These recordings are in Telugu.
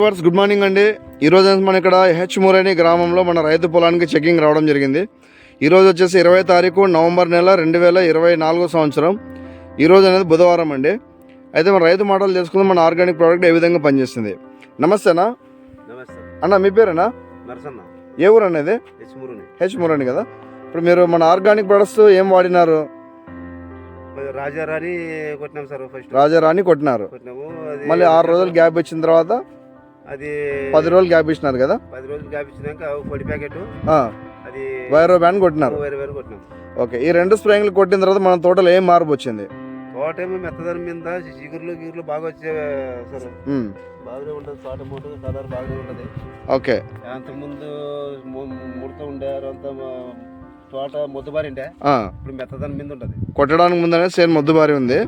వ్యూవర్స్ గుడ్ మార్నింగ్ అండి. ఈ రోజు మన ఇక్కడ హెచ్ మురేని గ్రామంలో మన రైతు పొలానికి చెకింగ్ రావడం జరిగింది. ఈ రోజు వచ్చేసి ఇరవై తారీఖు నవంబర్ నెల రెండు వేల ఇరవై నాలుగో సంవత్సరం. ఈ రోజు అనేది బుధవారం అండి. అయితే మన రైతు మాటలు తెలుసుకుందాం. మన ఆర్గానిక్ ప్రోడక్ట్ ఏ విధంగా పనిచేస్తుంది. నమస్తేనా నమస్తే. అన్న మీ పేరేనా? ఏ ఊరు అనేది హెచ్ మురేని కదా. ఇప్పుడు మీరు మన ఆర్గానిక్ ప్రొడక్ట్స్ ఏం వాడినారు? రాజారాణి కొట్టినాం సార్ ఫస్ట్ రాజారాణి కొట్టినారు. మళ్ళీ ఆరు రోజులు గ్యాప్ ఇచ్చిన తర్వాత? అది పది రోజులు గ్యాప్ ఇచ్చినారు కదా? పది రోజులు గ్యాప్ ఇచ్చినాక పొడి ప్యాకెట్ అది వైరో బ్యాన్ కొట్టినారు? వేరే వేరే కొట్టినాం. ఓకే ఈ రెండు స్ప్రేయింగ్లు కొట్టిన తర్వాత మన తోటలో ఏం మార్పు వచ్చింది? తోట ఏమో మెత్తదనం మీద చిగురులు గిగురులు బాగా వచ్చే సార్. బాగానే ఉంటుంది తోట మూట కలర్ బాగానే ఉంటుంది. ఓకే. అంతకుముందు ముడత ఉండే అంత తోట ముద్దబారిండే ఆ, ఇప్పుడు మెత్తదనం మీద ఉంటుంది. కొట్టడానికి ముందనే సేమ్ మొద్దుబారి ఉంది.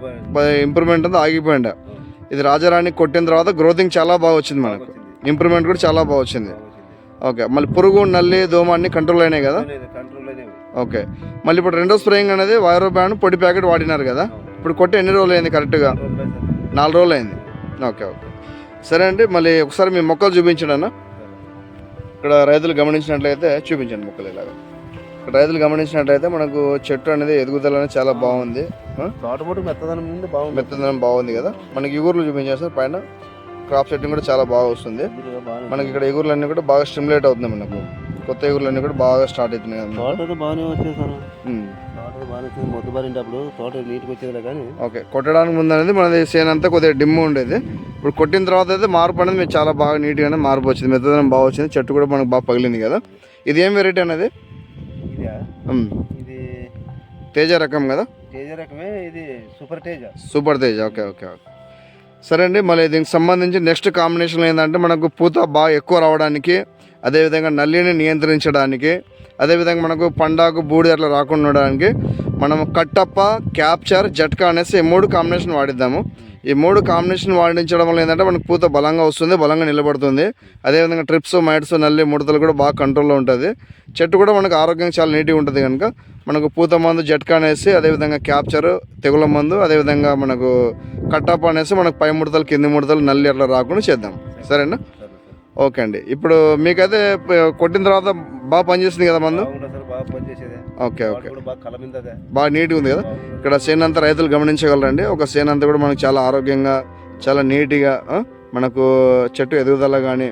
ఇంప్రూవ్మెంట్ అంతా ఆగిపోయింది ఇది రాజారాణి కొట్టిన తర్వాత గ్రోతింగ్ చాలా బాగా వచ్చింది మనకు. ఇంప్రూవ్మెంట్ కూడా చాలా బాగా వచ్చింది. ఓకే మళ్ళీ పురుగు నల్లి దోమ అన్ని కంట్రోల్ అయినాయి కదా? ఓకే మళ్ళీ ఇప్పుడు రెండో స్ప్రేయింగ్ అనేది వైరో బ్యాన్ పొడి ప్యాకెట్ వాడినారు కదా? ఇప్పుడు కొట్టి ఎన్ని రోజులు అయింది కరెక్ట్గా? నాలుగు రోజులు అయింది. Okay okay. సరే అండి మళ్ళీ ఒకసారి మీ మొక్కలు చూపించండి అన్న. ఇక్కడ రైతులు గమనించినట్లయితే చూపించండి మొక్కలు ఇలాగా. ఇక్కడ రైతులు గమనించినట్లయితే మనకు చెట్టు అనేది ఎదుగుదల అనేది చాలా బాగుంది. మెత్తదనం బాగుంది. మెత్తదనం బాగుంది కదా? మనకి ఇగుర్లు చూపించారు సార్ పైన. క్రాప్ సెట్టింగ్ కూడా చాలా బాగా వస్తుంది. మనకి ఇక్కడ ఎగురులు అన్నీ కూడా బాగా స్టిమ్యులేట్ అవుతుంది మనకు. కొత్త ఎగురులు అన్నీ కూడా బాగా స్టార్ట్ అవుతున్నాయి బాగానే సార్. నీట్గా ఓకే కొట్టడానికి ముందు అనేది మనది సేన్ అంతా కొద్దిగా డిమ్ ఉండేది. ఇప్పుడు కొట్టిన తర్వాత అయితే మార్పు అనేది చాలా బాగా నీట్గానే మార్పు వచ్చింది. మెత్తదనం బాగా వచ్చింది. చెట్టు కూడా మనకు బాగా పగిలింది కదా. ఇది ఏం వెరైటీ అనేది? ఇదా? ఉమ్. ఇది తేజ రకం కదా? తేజ రకమే ఇది super Teja. Super Teja. Okay okay okay. సరే అండి మళ్ళీ దీనికి సంబంధించి నెక్స్ట్ కాంబినేషన్ ఏంటంటే మనకు పూత బాగా ఎక్కువ రావడానికి అదేవిధంగా నల్లిని నియంత్రించడానికి అదేవిధంగా మనకు పండాకు బూడిద అట్లా రాకుండా ఉండడానికి మనం కట్టప్ప క్యాప్చర్ జట్కా అనేసి మూడు కాంబినేషన్ వాడిద్దాము. ఈ మూడు కాంబినేషన్ వాడించడం వల్ల ఏంటంటే మనకు పూత బలంగా వస్తుంది బలంగా నిలబడుతుంది. అదేవిధంగా ట్రిప్స్ మైట్స్ నల్లి ముడతలు కూడా బాగా కంట్రోల్లో ఉంటుంది. చెట్టు కూడా మనకు ఆరోగ్యంగా చాలా నీట్గా ఉంటుంది కనుక మనకు పూత మందు జట్కా అనేసి అదేవిధంగా క్యాప్చర్ తెగుల మందు అదేవిధంగా మనకు కట్టప్ అనేసి మనకు పై ముడతలు కింది ముడతలు నల్లి అట్లా రాకుండా చేద్దాం. సరేనా? ఓకే అండి. ఇప్పుడు మీకైతే కొట్టిన తర్వాత బాగా పనిచేస్తుంది కదా మందు? Okay okay. బాగా నీట్గా ఉంది కదా? ఇక్కడ సేన్ అంతా రైతులు గమనించగలరండి. ఒక సేన్ అంతా కూడా మనకు చాలా ఆరోగ్యంగా చాలా నీట్గా మనకు చెట్టు ఎదుగుదల కానీ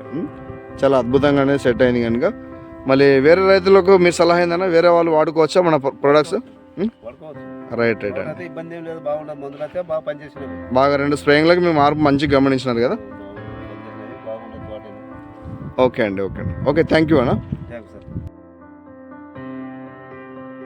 చాలా అద్భుతంగానే సెట్ అయింది కనుక. మళ్ళీ వేరే రైతులకు మీ సలహా ఏందన్నా? వేరే వాళ్ళు వాడుకోవచ్చా మన ప్రొడక్ట్స్ రైట్ రైట్ బాగా రెండు స్ప్రేయింగ్లకి మీ మార్పు మంచిగా గమనించినారు కదా? ఓకే అండి ఓకే అండి. ఓకే థ్యాంక్ యూ అన్న.